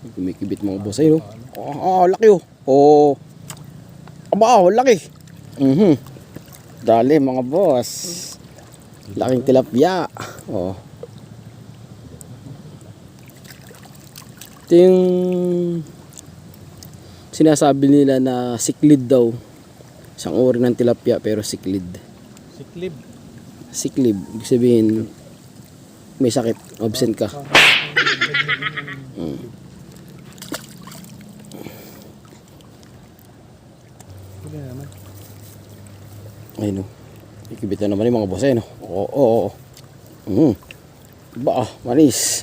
Kumikibit mga boss ayun. Oh, ah, laki oh. Oh. Aba, oh, laki. Mhm. Dali mga boss. Laking tilapia. Oh. Ito yung sinasabi nila na siklid daw. Isang uri ng tilapia pero siklid. Siklib. Siklib, ibig sabihin may sakit, absent ka. Hindi naman. Ayun o. Ikibit na naman yung mga boss ayun o. Oo, oo, oo. Mm. Ba, ah, manis.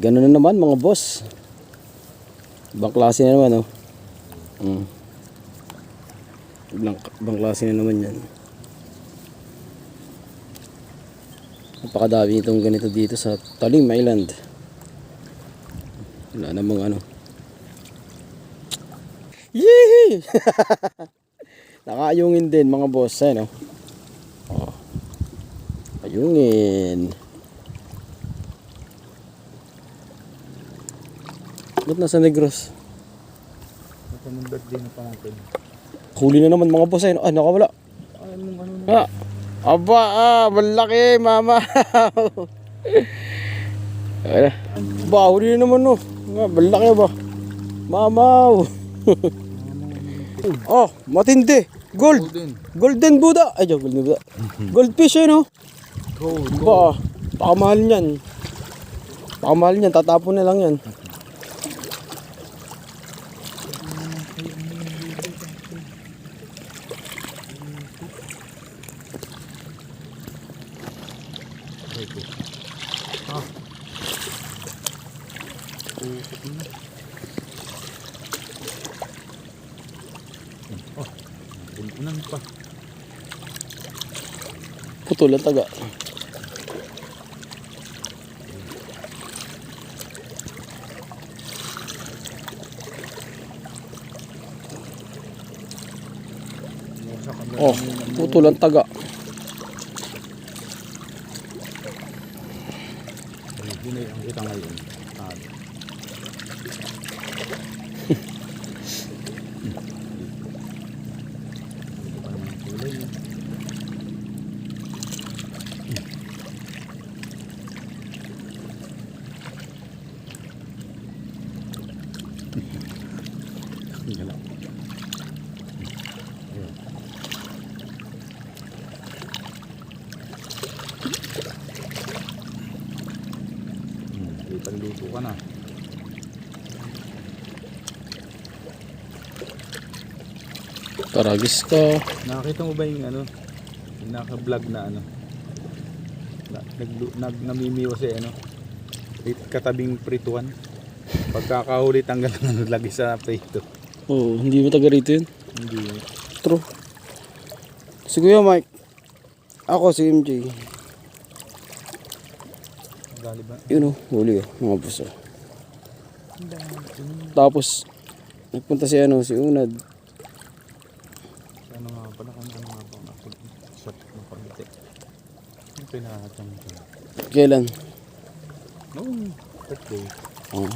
Ganun na naman mga boss. Ibang klase na naman o. Mm. Ibang, ibang klase na naman yan. Napakadami itong ganito dito sa Talim Island. Wala namang ano. Yee! Nakaayungin din mga boss, ano? Oh. Ayungin. Ba't nasa Negros? Mong birthday na pamangkin. Huli na naman mga boss, ano? Ah, nakawala. Ay, mong ano na. Ah, aba, ah, malaki, mama. Ayun. Ba, huli na naman, no. Ah, malaki ba? Mamaw. oh, matindi. Gold. Golden. Golden Buddha. Ay, joke, Golden Buddha. Goldfish yun, no? Gold. Ba, baka mahal niyan. Baka mahal niyan, tatapon na lang yan. Oh, bununan pa. Putol ang taga. Oh, putol ang taga. ay ang kita ngayon. Ah, Ito pa naman ang kulay niya. Gala. Ayun. Hmm, Ipagluto ka na. Karagis ka. Nakakita mo ba yung ano? Yung naka-vlog na ano? Na, nag, nag, namimiwa si ano? Katabing prituan. Pagkakahuli tanggal ng ano, lagi sa prito. Oo, oh, hindi mo taga rito yun. Hindi. True. Si Kuya Mike. Ako si MJ. Yun o, huli o, mga boss o. Tapos, nagpunta si ano, si Unad. Ano nga pala ano nga ako shot ng pagdite. Yung pinakatang ko. Kailan? Noong birthday. Oh.